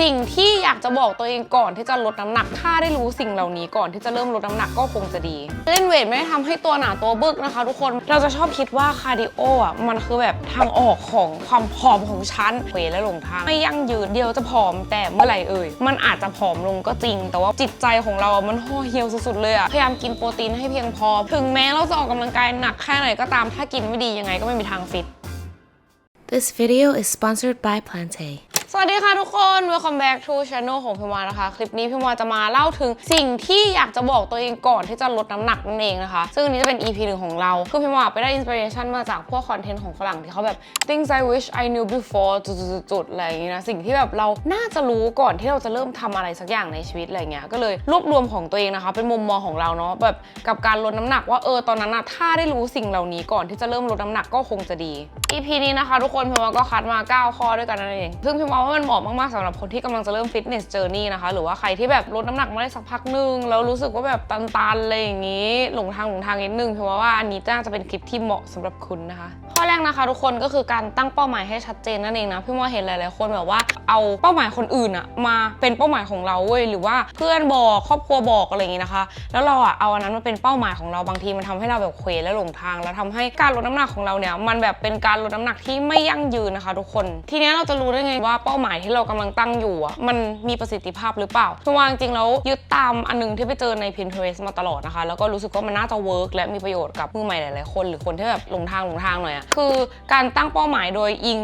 สิ่งที่อยากจะบอกตัวเองก่อนที่จะลดน้ำหนัก ถ้าได้รู้สิ่งเหล่านี้ก่อนที่จะเริ่มลดน้ำหนักก็คงจะดี เล่นเวทไม่ได้ทำให้ตัวหนาตัวบึกนะคะ ทุกคน เราจะชอบคิดว่าคาร์ดิโออะมันคือแบบทางออกของความผอมของฉันเวทและหลงทางไม่ยั่งยืนเดียวจะผอมแต่เมื่อไหร่เอ่ย มันอาจจะผอมลงก็จริง แต่ว่าจิตใจของเราอะมันห่อเหี่ยวสุดๆเลยอะ พยายามกินโปรตีนให้เพียงพอ ถึงแม้เราจะออกกำลังกายหนักแค่ไหนก็ตาม ถ้ากินไม่ดียังไงก็ไม่มีทางฟิต This video is sponsored by Plante. สวัสดีค่ะทุกคน welcome back to channel ของพิมวานะคะ คลิปนี้พิมวาจะมาเล่าถึงสิ่งที่อยากจะบอกตัวเองก่อนที่จะลดน้ำหนักนั่นเองนะคะ ซึ่งอันนี้จะเป็น EP หนึ่งของเรา คือพิมวาไปได้อินสปิเรชันมาจากพวกคอนเทนต์ของฝรั่งที่เขาแบบ things I wish I knew before จุดๆๆอะไรอย่างงี้นะ สิ่งที่แบบเราน่าจะรู้ก่อนที่เราจะเริ่มทำอะไรสักอย่างในชีวิตอะไรเงี้ย ก็เลยรวบรวมของตัวเองนะคะ เป็นมุมมองของเราเนาะแบบกับการลดน้ำหนักว่าเออตอนนั้นอะถ้าได้รู้สิ่งเหล่านี้ก่อนที่จะเริ่มลดน้ำหนักก็คงจะดี EP นี้นะคะทุกคนพิมวาก็คัดมา 9 ข้อด้วยกันนั่นเองซึ่งพิมวาว่ามันเหมาะมากๆสำหรับคนที่กำลังจะเริ่มฟิตเนสเจอร์นี่นะคะ หรือว่าใครที่แบบลดน้ำหนักมาได้สักพักหนึง แล้วรู้สึกว่าแบบตันๆอะไรอย่างนี้ หลงทางหลงทางนิดนึงพิมวาว่าอันนี้น่าจะเป็นคลิปที่เหมาะสำหรับคุณนะคะ ข้อแรกนะคะ ทุกคนก็คือการตั้งเป้าหมายให้ชัดเจนนั่นเองนะพี่ว่าเห็นหลายๆคนแบบว่าเอาเป้าหมายคนอื่นอะมาเป็นเป้าหมายของเราเว้ยหรือว่าเพื่อนบอกครอบครัวบอกอะไรอย่างงี้นะคะ แล้วเราอะเอาอันนั้นมาเป็นเป้าหมายของเราบางทีมันทำให้เราแบบเควและหลงทาง แล้วทำให้การลดน้ำหนักของเราเนี่ยมันแบบเป็นการลดน้ำหนักที่ไม่ยั่งยืนนะคะ ทุกคน ทีนี้เราจะรู้ได้ไงว่าเป้าหมายที่เรากำลังตั้งอยู่อะมันมีประสิทธิภาพหรือเปล่าพี่ว่าจริงๆแล้วยึดตามอันหนึงที่ไปเจอใน Pinterest มาตลอดนะคะ แล้วก็รู้สึกว่ามันน่าจะเวิร์กและมีประโยชน์กับมือใหม่หลายๆคน หรือคนที่แบบหลงทางหลงทางหน่อยอะคือการตั้งเป้าหมายโดยอิง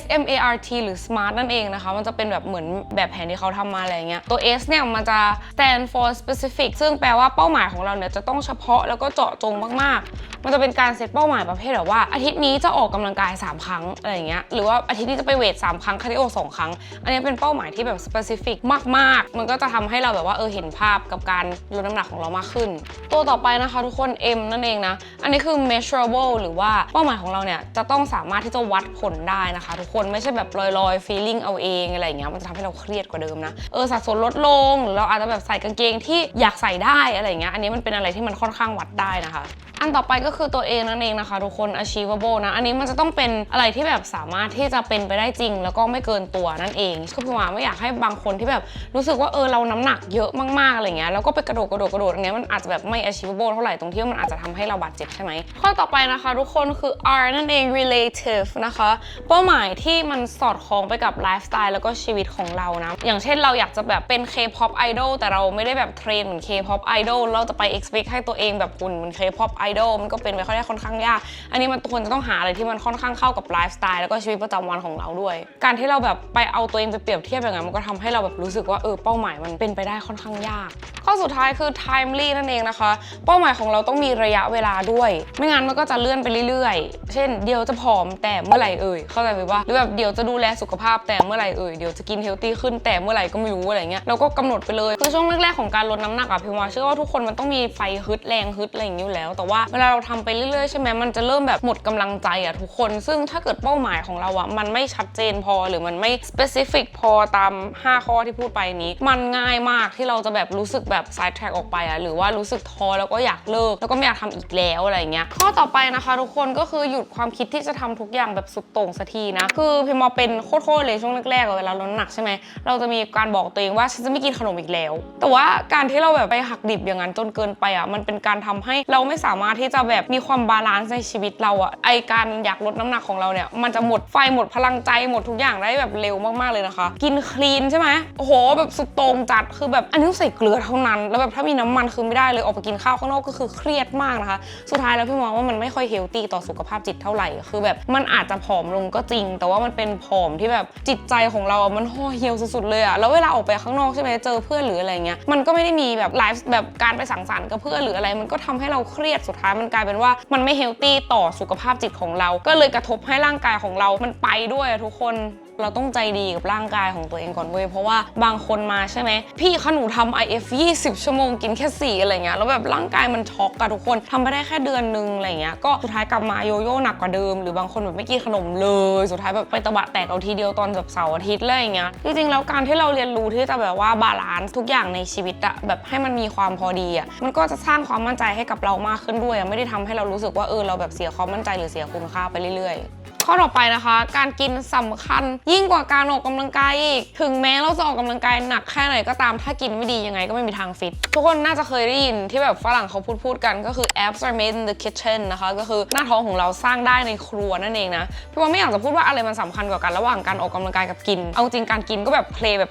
S M A R T หรือ SMART นั่นเองนะคะ มันจะเป็นแบบเหมือนแบบแผนที่เขาทำมาอะไรเงี้ยตัว S เนี่ยมันจะ stand for specific ซึ่งแปลว่าเป้าหมายของเราเนี่ยจะต้องเฉพาะแล้วก็เจาะจงมากๆ มันจะเป็นการเซตเป้าหมายประเภทแบบว่าอาทิตย์นี้จะออกกำลังกาย 3 ครั้งอะไรอย่างเงี้ยหรือว่าอาทิตย์นี้จะไปเวท3ครั้งคาร์ดิโอ2ครั้งอันนี้เป็นเป้าหมายที่แบบ specific มากๆ มันก็จะทำให้เราแบบว่าเออเห็นภาพกับการลดน้ำหนักของเรามากขึ้น ตัวต่อไปนะคะทุกคน M นั่นเองนะ อันนี้คือ measurable หรือว่าเป้าหมายของเราเนี่ยจะต้องสามารถที่จะวัดผลได้นะคะ ทุกคนไม่ใช่แบบลอยๆ feeling เอาเองอะไรอย่างเงี้ยมันจะทำให้เราเครียดกว่าเดิมนะเออสัดส่วนลดลงหรือเราอาจจะแบบใส่กางเกงที่อยากใส่ได้อะไรอย่างเงี้ยอันนี้มันเป็นอะไรที่มันค่อนข้างวัดได้นะคะอันต่อไปก็คือตัวเองนั่นเองนะคะทุกคน achievable นะ อันนี้มันจะต้องเป็นอะไรที่แบบสามารถที่จะเป็นไปได้จริง แล้วก็ไม่เกินตัวนั่นเองคือพี่าไม่อยากให้บางคนที่แบบรู้สึกว่าเออเราน้ำหนักเยอะมากๆอะไรเงี้ยแล้วก็ไปกระโดดกระโดดกระโดดอย่างเงี้ยมันอาจจะแบบไม่ achievable เท่าไหร่ตรงที่มันอาจจะทำให้เราบาดเจ็บใช่ไหมข้อต่อไปนะคะ ทุกคนคือ R นั่นเอง relative นะคะ เป้าหมายที่มันสอดคล้องไปกับไลฟ์สไตล์แล้วก็ชีวิตของเรานะ อย่างเช่นเราอยากจะแบบเป็น K-pop idol แต่เราไม่ได้แบบเทรนเหมือน K-pop idol เราจะไป expect ให้ตัวเองแบบหุ่นเหมือน K-pop idol มันก็เป็นไปค่อนข้ค่อนข้างยาก อันนี้มันควรจะต้องหาอะไรที่มันค่อนข้างเข้ากับไลฟ์สไตล์แล้วก็ชีวิตประจำวันของเราด้วย การที่เราแบบไปเอาตัวเองไปเปรียบเทียบอย่างนั้นมันก็ทำให้เราแบบรู้สึกว่าเออเป้าหมายมันเป็นไปได้ค่อนข้างยาก ข้อสุดท้ายคือ timely นั่นเองนะคะ เป้าหมายของเราต้องมีระยะเวลาด้วย ไม่งั้นมันก็จะเลื่อนไปเรื่อยๆ เช่น เดี๋ยวจะผอมแต่เมื่อไหร่เอ่ยเข้าใจไหมว่าหรือแบบเดี๋ยวจะดูแลสุขภาพแต่เมื่อไหร่เอ่ยเดี๋ยวจะกินเฮลตี้ขึ้นแต่เมื่อไหร่ก็ไม่รู้อะไรเงี้ยเราก็กำหนดไปเลยคือช่วงแรกๆของการลดน้ำหนักอะพิมว่าเชื่อว่าทุกคนมันต้องมีไฟฮึดแรงฮึดอะไรอย่างนี้อยู่แล้ว แต่ว่าเวลาเราทำไปเรื่อยๆใช่ไหมมันจะเริ่มแบบหมดกำลังใจอะทุกคน ซึ่งถ้าเกิดเป้าหมายของเราอะมันไม่ชัดเจนพอหรือมันไม่ specific พอตาม 5 ข้อที่พูดไปนี้ มันง่ายมากที่เราจะแบบรู้สึกแบบ side track ออกไปอะหรือว่ารู้สึกท้อแล้วก็อยากเลิก แล้วก็ไม่อยากทำอีกแล้วอะไรเงี้ยข้อต่อไปนะคะทุกคนก็คือหยุดความคิดที่จะทำทุกอย่างแบบสุดโต่งสักทีนะคือพิมมอเป็นโคตรเลยช่วงแรกๆเวลาลดน้ำหนักใช่ไหมเราจะมีการบอกตัวเองว่าฉันจะไม่กินขนมอีกแล้ว แต่ว่าการที่เราแบบไปหักดิบอย่างนั้นจนเกินไปอะมันเป็นการทำให้เราไม่สามารถที่จะแบบมีความบาลานซ์ในชีวิตเราอะไอการอยากลดน้ำหนักของเราเนี่ยมันจะหมดไฟหมดพลังใจหมดทุกอย่างได้แบบเร็วมากๆเลยนะคะ กินคลีนใช่ไหมโอ้โหแบบสุดโต่งจัดคือแบบอันนี้ต้องใส่เกลือเท่านั้น แล้วแบบถ้ามีน้ำมันคือไม่ได้เลยออกไปกินข้าวข้างนอกก็คือเครียดมากนะคะ สุดท้ายแล้วพี่มองว่ามันไม่ค่อยเฮลตี้ต่อสุขภาพจิตเท่าไหร่คือแบบมันอาจจะผอมลงก็จริง แต่ว่ามันเป็นผอมที่แบบจิตใจของเรามันห่อเหี่ยวสุดๆเลยอะแล้วเวลาออกไปข้างนอกใช่ไหมเจอเพื่อนหรืออะไรเงี้ยมันก็ไม่ได้มีแบบไลฟ์แบบการไปสังสรรค์กับเพื่อนหรืออะไร มันก็ทำให้เราเครียดสุดท้ายมันกลายเป็นว่ามันไม่เฮลตี้ต่อสุขภาพจิตของเรา ก็เลยกระทบให้ร่างกายของเรามันไปด้วยทุกคน เราต้องใจดีกับร่างกายของตัวเองก่อนเว้ยเพราะว่าบางคนมาใช่ไหมพี่คะหนูทำ IF 20 ชั่วโมงกินแค่ 4 อะไรเงี้ยแล้วแบบร่างกายมันช็อกอะทุกคนทำไปได้แค่เดือนนึงอะไรเงี้ยก็สุดท้ายกลับมาโยโย่หนักกว่าเดิม หรือบางคนแบบไม่กินขนมเลย สุดท้ายแบบไปตะบะแตกเอาทีเดียวตอนแบบเสาร์อาทิตย์อะไรอย่างเงี้ยจริงๆแล้วการที่เราเรียนรู้ที่จะแบบว่าบาลานซ์ทุกอย่างในชีวิตอะแบบให้มันมีความพอดีอะมันก็จะสร้างความมั่นใจให้กับเรามากขึ้นด้วยไม่ได้ทำให้เรารู้สึกว่าเออเราแบบเสียความมั่นใจหรือเสียคุณค่าไปเรื่อยๆ ข้อต่อไปนะคะ การกินสำคัญ ยิ่งกว่าการออกกำลังกายอีก ถึงแม้เราจะออกกำลังกายหนักแค่ไหนก็ตามถ้ากินไม่ดียังไงก็ไม่มีทางฟิต ทุกคนน่าจะเคยได้ยินที่แบบฝรั่งเขาพูดพูดกันก็คือ abs are made in the kitchen นะคะ ก็คือหน้าท้องของเราสร้างได้ในครัวนั่นเองนะพี่ว่าไม่อยากจะพูดว่าอะไรมันสำคัญกว่ากันระหว่างการออกกำลังกายกับกิน เอาจริงการกินก็แบบเพลย์แบบ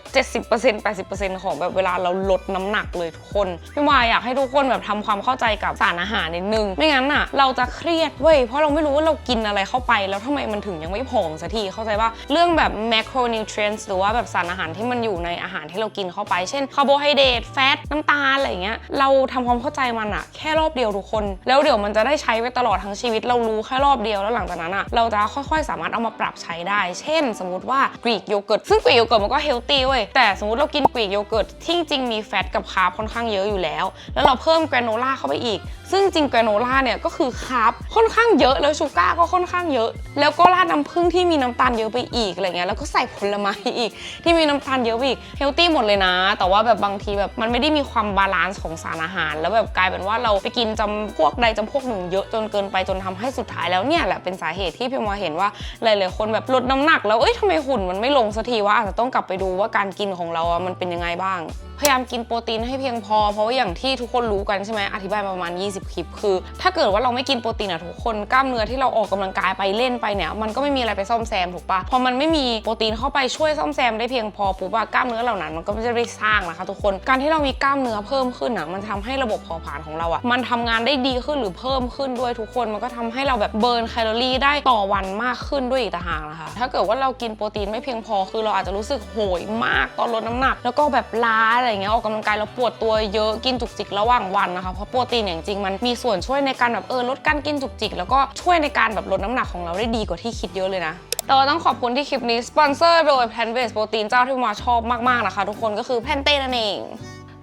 70% 80%ของแบบเวลาเราลดน้ำหนักเลยทุกคนพี่ว่าอยากให้ทุกคนแบบทำความเข้าใจกับสารอาหารนิดนึงไม่งั้นอะเราจะเครียดเว้ยเพราะเราไม่รู้ว่าเรากินอะไรเข้าไปแล้วทำไมมันถึงยังไม่ผอมสักทีเข้าใจว่าเรื่องแบบ macronutrients หรือว่าแบบสารอาหารที่มันอยู่ในอาหารที่เรากินเข้าไป เช่นคาร์โบไฮเดรตแฟตน้ำตาลอะไรเงี้ยเราทำความเข้าใจมันอะแค่รอบเดียวทุกคน แล้วเดี๋ยวมันจะได้ใช้ไปตลอดทั้งชีวิต เรารู้แค่รอบเดียวแล้วหลังจากนั้นอะเราจะค่อยๆ สามารถเอามาปรับใช้ได้ เช่น สมมติว่ากรีกโยเกิร์ตซึ่งกรีกโยเกิร์ตมันก็เฮลตี้เว้ยแต่สมมติเรากินกรีกโยเกิร์ตที่จริงมีแฟตกับคาร์บค่อนข้างเยอะอยู่แล้ว แล้วเราเพิ่มแกรโนล่าเข้าไปอีก ซึ่งจริงแกรโนล่าเนี่ยก็คือคาร์บค่อนข้างเยอะแล้วชูการ์ก็ค่อนข้างเยอะ แล้วก็ราดน้ำผึ้งที่มีน้ำตาลเยอะไปอีกอะไรเงี้ยแล้วก็ใส่ผลไม้อีก ที่มีน้ำตาลเยอะไปอีกเฮลตี้หมดเลยนะ แต่ว่าแบบบางทีแบบมันไม่ได้มีความบาลานซ์ของสารอาหาร แล้วแบบกลายเป็นว่าเราไปกินจำพวกใดจำพวกหนึ่งเยอะจนเกินไปจนทำให้สุดท้ายแล้วเนี่ยแหละเป็นสาเหตุที่พี่มาเห็นว่าหลายๆคนแบบลดน้ำหนัก แล้วเอ้ยทำไมหุ่นมันไม่ลงสักทีว่าอาจจะต้องกลับไปดูว่าการกินของเราอะมันเป็นยังไงบ้าง พยายามกินโปรตีนให้เพียงพอ เพราะว่าอย่างที่ทุกคนรู้กันใช่ไหมอธิบายมาประมาณ 20 คลิป คือ ถ้าเกิดว่าเราไม่กินโปรตีนอะทุกคนกล้ามเนื้อที่เราออกกำลังกายไปเล่นไปเนี่ยมันก็ไม่มีอะไรไปซ่อมแซมถูกปะพอมันไม่มีโปรตีนเข้าไปช่วยซ่อมแซมได้เพียงพอปุ๊บอะกล้ามเนื้อเหล่านั้นมันก็ไม่ได้สร้างนะคะทุกคนการที่เรามีกล้ามเนื้อเพิ่มขึ้นอะมันทำให้ระบบเผาผลาญของเราอะมันทำงานได้ดีขึ้นหรือเพิ่มขึ้นด้วยทุกคนมันก็ทำให้เราแบบเบิร์นแคลอรี่ได้ต่อวันมากขึ้นด้วยอีกต่างหากนะคะถ้าเกิดว่าเรากินโปรตีนไม่เพียงพอคือเราอาจจะรู้สึกโหยมากตอนลดน้ำหนัก แล้วก็แบบล้าอะไรไรเงี้ยออกกำลังกายแล้วปวดตัวเยอะกินจุกจิกระหว่างวันนะคะเพราะโปรตีนเนี่ยจริงมันมีส่วนช่วยในการแบบเออลดการกินจุกจิก แล้วก็ช่วยในการแบบลดน้ำหนักของเราได้ดีกว่าที่คิดเยอะเลยนะแต่ว่าต้องขอบคุณที่คลิปนี้สปอนเซอร์โดย Plant Based Protein เจ้าที่มาชอบมากๆนะคะทุกคนก็คือแพนเต้นั่นเอง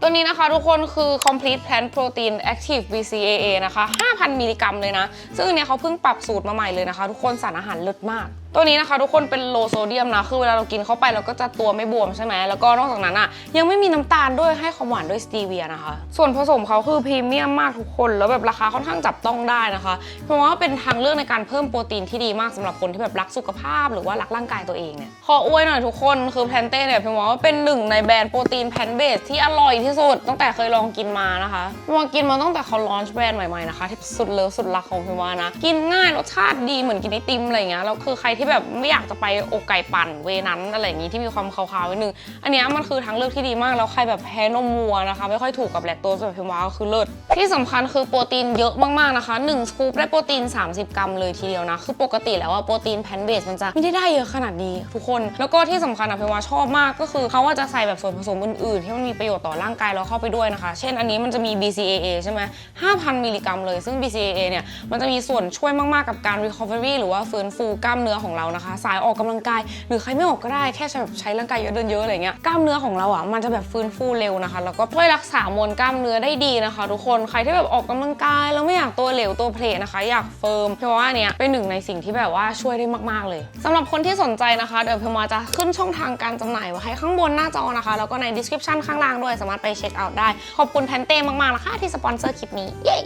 ตัวนี้นะคะทุกคนคือ Complete Plant Protein Active BCAA นะคะ 5,000 มิลลิกรัมเลยนะ ซึ่งเนี้ยเขาเพิ่งปรับสูตรมาใหม่เลยนะคะ ทุกคนสารอาหารเลิศมาก ตัวนี้นะคะทุกคนเป็นโลโซเดียมนะ คือเวลาเรากินเข้าไปเราก็จะตัวไม่บวมใช่ไหม แล้วก็นอกจากนั้นอะยังไม่มีน้ำตาลด้วยให้ความหวานด้วยสตีเวียนะคะ ส่วนผสมเขาคือพรีเมียมมากทุกคน แล้วแบบราคาค่อนข้างจับต้องได้นะคะ เพราะว่าเป็นทางเลือกในการเพิ่มโปรตีนที่ดีมากสำหรับคนที่แบบรักสุขภาพ หรือว่ารักร่างกายตัวเองเนี่ย ขออวยหน่อยทุกคน คือแพนเต้เนี่ยพี่ว่าเป็นหนึ่งในแบรนด์โปรตีนแพนเบสที่อร่อยที่สุดตั้งแต่เคยลองกินมานะคะพี่ว่ากินมาตั้งแต่เขาลอนช์แบรนด์ใหม่ๆนะคะที่สุดเลิฟสุดรักของพี่ว่านะ กินง่ายรสชาติดีเหมือนกินไอติมอะไรเงี้ย แล้วคือใครที่แบบไม่อยากจะไปอกไก่ปั่นเวนั้นอะไรอย่างงี้ที่มีความคาวๆนิดนึง อันนี้มันคือทางเลือกที่ดีมากแล้วใครแบบแพ้นมวัวนะคะ ไม่ค่อยถูกกับแลคโตสแบบพี่ว่าก็คือเลิศที่สำคัญคือโปรตีนเยอะมากๆนะคะ1สกู๊ปได้โปรตีน 30 กรัมเลยทีเดียวนะ คือปกติแล้วว่าโปรตีนแพนเบสมันจะไม่ได้ได้เยอะขนาดนี้ทุกคน แล้วก็ที่สำคัญอะพี่ว่าชอบมากก็คือเขาว่าจะใส่แบบส่วนผสมอื่นๆ ที่มันมีประโยชน์ต่อร่างกายเราเข้าไปด้วยนะคะ เช่นอันนี้มันจะมี BCAA ใช่ไหม5,000มิลลิกรัมเลยซึ่ง BCAA เนี่ยมันจะมีส่วนช่วยมากๆกับการ recovery หรือว่าฟื้นฟูกล้ามเนื้อของเรานะคะ สายออกกำลังกาย หรือใครไม่ออกก็ได้แค่ใช้แบบใช้ร่างกายเยอะเดินเยอะอะไรเงี้ยกล้ามเนื้อของเราอะมันจะแบบฟื้นฟูเร็วนะคะ แล้วก็ช่วยรักษามวลกล้ามเนื้อได้ดีนะคะ ทุกคนใครที่แบบออกกำลังกายแล้วไม่อยากตัวเหลวตัวเพลนะคะ อยากเฟิร์มเพราะว่าเนี้ยเป็นหนึ่งในสิ่งที่แบบว่าช่วยได้มาก ๆ เลยสำหรับคนที่สนใจนะคะเดี๋ยวเพมาจะขึ้นช่องทางการจำหน่ายไว้ให้ข้างบนหน้าจอนะคะแล้วก็ใน description ข้างล่างด้วยสามารถไปเช็คเอาท์ได้ขอบคุณแพนเต้มากๆนะคะที่สปอนเซอร์คลิปนี้เย้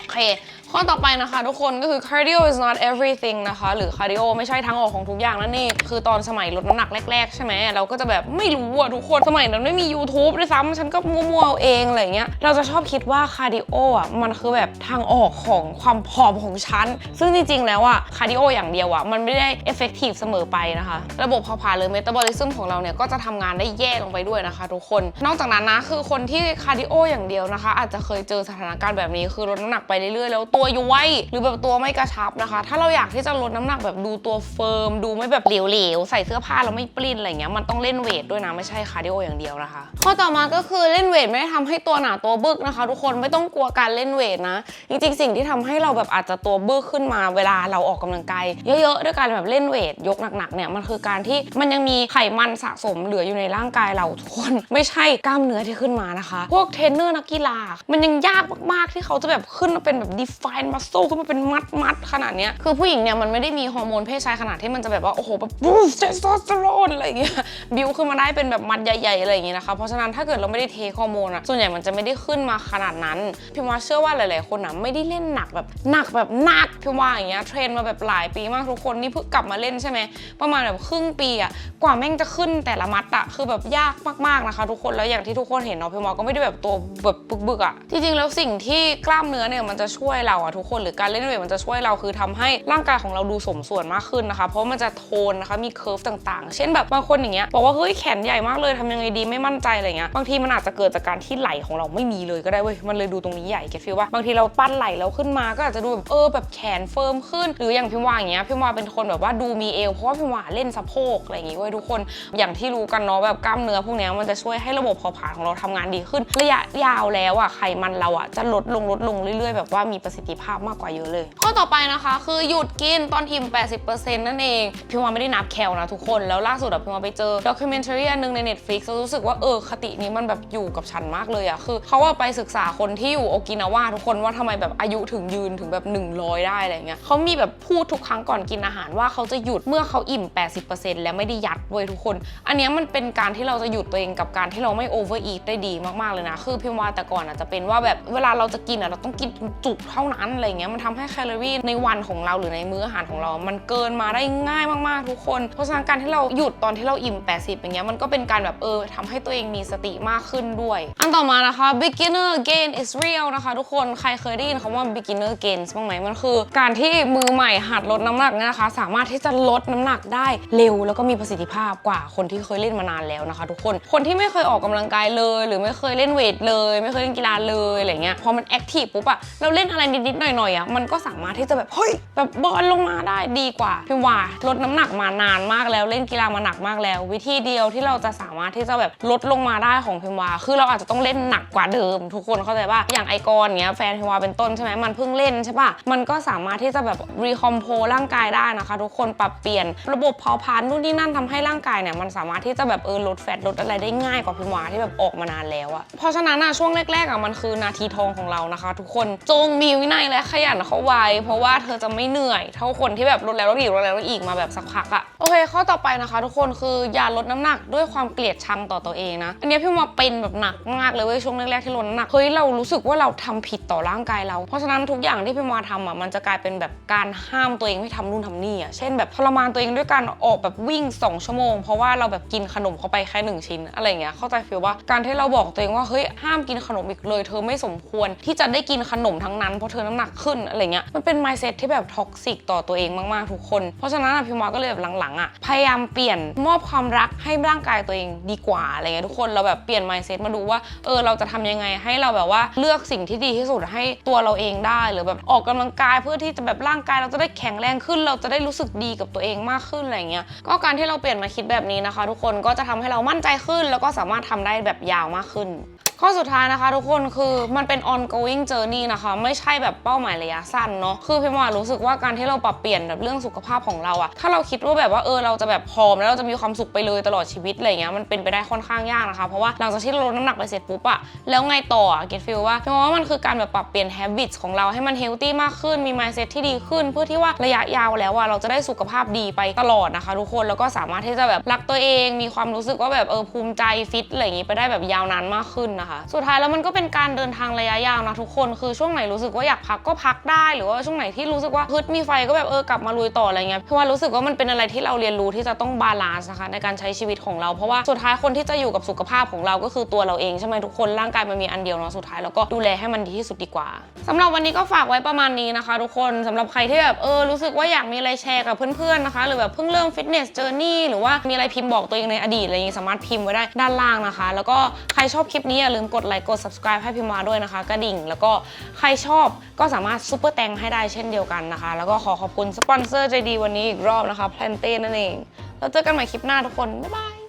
โอเค ข้อต่อไปนะคะทุกคนก็คือ cardio is not everything นะคะ หรือ cardio ไม่ใช่ทางออกของทุกอย่างนั่นเองคือตอนสมัยลดน้ำหนักแรก ๆ ใช่ไหมเราก็จะแบบไม่รู้อะทุกคนสมัยนั้นไม่มี YouTube ด้วยซ้ำฉันก็มั่วๆเอาเองอะไรเงี้ยเราจะชอบคิดว่า cardio อะมันคือแบบทางออกของความผอมของฉัน ซึ่งจริง ๆ แล้วอะ cardio อย่างเดียวอะมันไม่ได้ effective เสมอไปนะคะ ระบบเผาผลาญหรือ metabolism ของเราเนี่ยก็จะทำงานได้แย่ลงไปด้วยนะคะ ทุกคน นอกจากนั้นนะคือคนที่ cardio อย่างเดียวนะคะ อาจจะเคยเจอสถานการณ์แบบนี้คือลดน้ำหนักไปเรื่อยๆแล้วตัวย้วยหรือแบบตัวไม่กระชับนะคะ ถ้าเราอยากที่จะลดน้ำหนักแบบดูตัวเฟิร์มดูไม่แบบเหลวๆใส่เสื้อผ้าแล้วไม่ปลิ้นอะไรเงี้ยมันต้องเล่นเวทด้วยนะไม่ใช่คาร์ดิโออย่างเดียวนะคะ ข้อต่อมาก็คือเล่นเวทไม่ได้ทำให้ตัวหนาตัวบึกนะคะ ทุกคนไม่ต้องกลัวการเล่นเวทนะจริงๆ สิ่งที่ทำให้เราแบบอาจจะตัวบึกขึ้นมาเวลาเราออกกำลังกายเยอะๆด้วยการแบบเล่นเวทยกหนักๆเนี่ยมันคือการที่มันยังมีไขมันสะสมเหลืออยู่ในร่างกายเราทุกคนไม่ใช่กล้ามเนื้อที่ขึ้นมานะคะ พวกเทรนเนอร์นักกีฬามันยังยากมากๆที่เขาจะแบบขึ้นมาเป็นแบบ define define muscle ขึ้นมาเป็นมัดมัดขนาดเนี้ยคือผู้หญิงเนี่ยมันไม่ได้มีฮอร์โมนเพศชายขนาดที่มันจะแบบว่าโอ้โหแบบบูสเทสโทสเตอโรนอะไรอย่างเงี้ยบิวขึ้นมาได้เป็นแบบมัดใหญ่ๆอะไรอย่างเงี้ยนะคะเพราะฉะนั้นถ้าเกิดเราไม่ได้เทฮอร์โมนอะส่วนใหญ่มันจะไม่ได้ขึ้นมาขนาดนั้นพี่ว่าเชื่อว่าหลายๆคนอะไม่ได้เล่นหนักแบบหนักแบบหนักพี่ว่าอย่างเงี้ยเทรนมาแบบหลายปีมากทุกคนนี่เพิ่งกลับมาเล่นใช่ไหมประมาณแบบครึ่งปีอะกว่าแม่งจะขึ้นแต่ละมัดอะคือแบบยากมากๆนะคะ ทุกคนแล้วอย่างที่ทุกคนเห็นเนาะพี่วาก็ไม่ได้แบบตัวแบบบึกๆอะจริงๆแล้วสิ่งที่กล้ามเนื้อเนี่ยมันจะช่วยเราอะทุกคนหรือการเล่นเวทมันจะช่วยเราคือทำให้ร่างกายของเราดูสมส่วนมากขึ้นนะคะ เพราะมันจะโทนนะคะมีเคิร์ฟต่างๆ เช่นแบบบางคนอย่างเงี้ยบอกว่าเฮ้ยแขนใหญ่มากเลยทำยังไงดีไม่มั่นใจอะไรเงี้ยบางทีมันอาจจะเกิดจากการที่ไหล่ของเราไม่มีเลยก็ได้เว้ยมันเลยดูตรงนี้ใหญ่เก็ตฟีลว่าบางทีเราปั้นไหล่เราขึ้นมาก็อาจจะดูแบบเออแบบแขนเฟิร์มขึ้น หรืออย่างพี่วาอย่างเงี้ยพี่วาเป็นคนแบบว่าดูมีเอวเพราะว่าพี่วาเล่นสะโพกอะไรอย่างงี้เว้ยทุกคนอย่างที่รู้กันเนาะแบบกล้ามเนื้อพวกเนี้ยมันจะช่วยให้ระบบเผาผลาญของเราทำงานดีขึ้น ระยะยาวแล้วอะไขมันเราอะจะลดลงลดลงเรื่อยๆ แบบว่ามีประสิทธิภาพมากกว่าเยอะเลย ข้อต่อไปนะคะ คือหยุดกินตอนอิ่ม 80%นั่นเองพี่วาไม่ได้นับแคลนะทุกคน แล้วล่าสุดอะพี่วาไปเจอด็อกิเมนทารีอันหนึงใน Netflix รู้สึกว่าเออคตินี้มันแบบอยู่กับฉันมากเลยอะคือเขาว่าไปศึกษาคนที่อยู่โอกินาวาทุกคนว่าทำไมแบบอายุถึงยืนถึงแบบ 100 ได้อะไรเงี้ยเขามีแบบพูดทุกครั้งก่อนกินอาหารว่าเขาจะหยุดเมื่อเขาอิ่ม 80%แล้วไม่ได้ยัดเว้ยทุกคน อันนี้มันเป็นการที่เราจะหยุดตัวเองกับการที่เราไม่โอเวอร์อีทได้ดีมากๆเลยนะ คือพิมว่าแต่ก่อนอาจจะเป็นว่าแบบเวลาเราจะกินอะเราต้องกินจุเท่านั้นอะไรเงี้ยมันทำให้แคลอรี่ในวันของเราหรือในมื้ออาหารของเรา มันเกินมาได้ง่ายมากๆทุกคน เพราะฉะนั้นการที่เราหยุดตอนที่เราอิ่ม 80 อย่างเงี้ยมันก็เป็นการแบบเออทำให้ตัวเองมีสติมากขึ้นด้วย อันต่อมานะคะ beginner gain is real นะคะ ทุกคนใครเคยได้ยินคำว่า beginner gains บ้างไหมมันคือ การที่มือใหม่หัดลดน้ำหนักเนี่ยนะคะ สามารถที่จะลดน้ำหนักได้เร็วแล้วก็มีประสิทธิภาพกว่าคนที่เคยเล่นมานานแล้วนะคะ ทุกคนคนที่ไม่เคยออกกำลังกายเลย หรือไม่เคยเล่นเวทเลย ไม่เคยเล่นกีฬาเลยอะไรเงี้ยพอมันแอคทีฟปุ๊บอะเราเล่นอะไรนิดๆหน่อยๆอะมันก็สามารถที่จะแบบเฮ้ยแบบบอลลงมาได้ดีกว่าพี่ว่าลดน้ำหนักมานานมากแล้วเล่นกีฬามาหนักมากแล้ว วิธีเดียวที่เราจะสามารถที่จะแบบลดลงมาได้ของพิมวาคือเราอาจจะต้องเล่นหนักกว่าเดิม ทุกคนเข้าใจป่ะอย่างไอกรเนี้ยแฟนพิมวาเป็นต้นใช่ไหมมันเพิ่งเล่นใช่ป่ะมันก็สามารถที่จะแบบรีคอมโพร่างกายได้นะคะ ทุกคนปรับเปลี่ยนระบบเผาผลาญนู่นนี่นั่นทำให้ร่างกายเนี่ยมันสามารถที่จะแบบเออลดแฟตลดอะไรได้ง่ายกว่าพิมวาที่แบบออกมานานแล้วอะเพราะฉะนั้นอะช่วงแรกๆอะมันคือนาทีทองของเรานะคะ ทุกคนจงมีวินยและขยันเข้าไว้ เพราะว่าเธอจะไม่เหนื่อย เท่าคนที่แบบลดแล้วลดอีกลดแล้วลดอีกมาแบบสักพักอะโอเค ข้อต่อไปนะคะ ทุกคนคืออย่าลดน้ำหนักด้วยความเกลียดชังต่อตัวเองนะอันนี้พี่ว่าเป็นแบบหนักมากเลยเว้ยช่วงแรกๆที่ลดน้ำหนักเฮ้ยเรารู้สึกว่าเราทำผิดต่อร่างกายเรา เพราะฉะนั้นทุกอย่างที่พี่มาทำอะมันจะกลายเป็นแบบการห้ามตัวเองไม่ทำนู่นทำนี่อะเช่นแบบทรมานตัวเองด้วยการออกแบบวิ่ง 2 ชั่วโมง เพราะว่าเราแบบกินขนมเข้าไปแค่หนึ่งชิ้น อะไรอย่างเงี้ยเข้าใจฟีลว่าการที่เราบอกตัวเองว่าเฮ้ยห้ามกินขนมอีกเลย เธอไม่สมควรที่จะได้กินขนมทั้งนั้นเพราะเธอน้ำหนักขึ้นอะไรเงี้ยมันเป็น mindset ที่แบบท็อกซิกต่อตัวเองมากๆทุกคน เพราะฉะนั้นพี่มาก็เลยแบบหลังๆอะพยายามเปลี่ยนมอบความรักให้ร่างกายตัวเองดีกว่าอะไรเงี้ยทุกคนเราแบบเปลี่ยน mindset มาดูว่าเออเราจะทำยังไงให้เราแบบว่าเลือกสิ่งที่ดีที่สุดให้ตัวเราเองได้ หรือแบบออกกำลังกายเพื่อที่จะแบบร่างกายเราจะได้แข็งแรงขึ้น เราจะได้รู้สึกดีกับตัวเองมากขึ้นอะไรเงี้ยก็การที่เราเปลี่ยนมาคิดแบบนี้นะคะ ทุกคนก็จะทำให้เรามั่นใจขึ้น แล้วก็สามารถทำได้แบบยาวมากขึ้น ข้อสุดท้ายนะคะ ทุกคนคือมันเป็น ongoing journey นะคะ ไม่ใช่แบบเป้าหมายระยะสั้นเนาะคือพี่ว่ารู้สึกว่าการที่เราปรับเปลี่ยนแบบเรื่องสุขภาพของเราอะถ้าเราคิดว่าแบบว่าเออเราจะแบบพร้อมแล้วเราจะมีความสุขไปเลยตลอดชีวิตอะไรเงี้ยมันเป็นไปได้ค่อนข้างยากนะคะ เพราะว่าหลังจากที่เราลดน้ำหนักไปเสร็จปุ๊บอะแล้วไงต่ออะเก็ตฟีลว่าพี่ว่ามันคือการแบบปรับเปลี่ยน habits ของเราให้มัน healthy มากขึ้นมี mindset ที่ดีขึ้น เพื่อที่ว่าระยะยาวแล้วอะเราจะได้สุขภาพดีไปตลอดนะคะ ทุกคนแล้วก็สามารถที่จะแบบรักตัวเอง มีความรู้สึกว่าแบบเออภูมิใจฟิตอะไรอย่างงี้ไปได้แบบยาวนานมากขึ้นนะคะ สุดท้ายแล้วมันก็เป็นการเดินทางระยะยาวนะทุกคนคือช่วงไหนรู้สึกว่าอยากพักก็พักได้ หรือว่าช่วงไหนที่รู้สึกว่าฮึดมีไฟก็แบบเออกลับมาลุยต่ออะไรเงี้ยเพราะว่ารู้สึกว่ามันเป็นอะไรที่เราเรียนรู้ที่จะต้องบาลานซ์นะคะในการใช้ชีวิตของเราเพราะว่าสุดท้ายคนที่จะอยู่กับสุขภาพของเราก็คือตัวเราเองใช่ไหมทุกคนร่างกายมันมีอันเดียวเนาะสุดท้ายเราก็ดูแลให้มันดีที่สุดดีกว่าสำหรับวันนี้ก็ฝากไว้ประมาณนี้นะคะ ทุกคนสำหรับใครที่แบบเออรู้สึกว่าอยากมีอะไรแชร์กับเพื่อนๆนะคะ หรือแบบเพิ่งเริ่มฟิตเนสเจอร์นี่หรือว่ามีอะไรพิมพ์บอกตัวเองในอดีตอะไรอย่างงี้สามารถพิมพ์ไว้ได้ด้านล่างนะคะ แล้วก็ใครชอบคลิปนี้อย่าลืมกดไลค์กด subscribe ให้พิมพ์มาด้วยนะคะ กระดิ่ง แล้วก็ใครชอบก็สามารถซูเปอร์แตงให้ได้เช่นเดียวกันนะคะ แล้วก็ขอขอบคุณสปอนเซอร์ใจดีวันนี้อีกรอบนะคะแพลนเต้นั่นเองแล้วเจอกันใหม่คลิปหน้าทุกคน บ๊ายบาย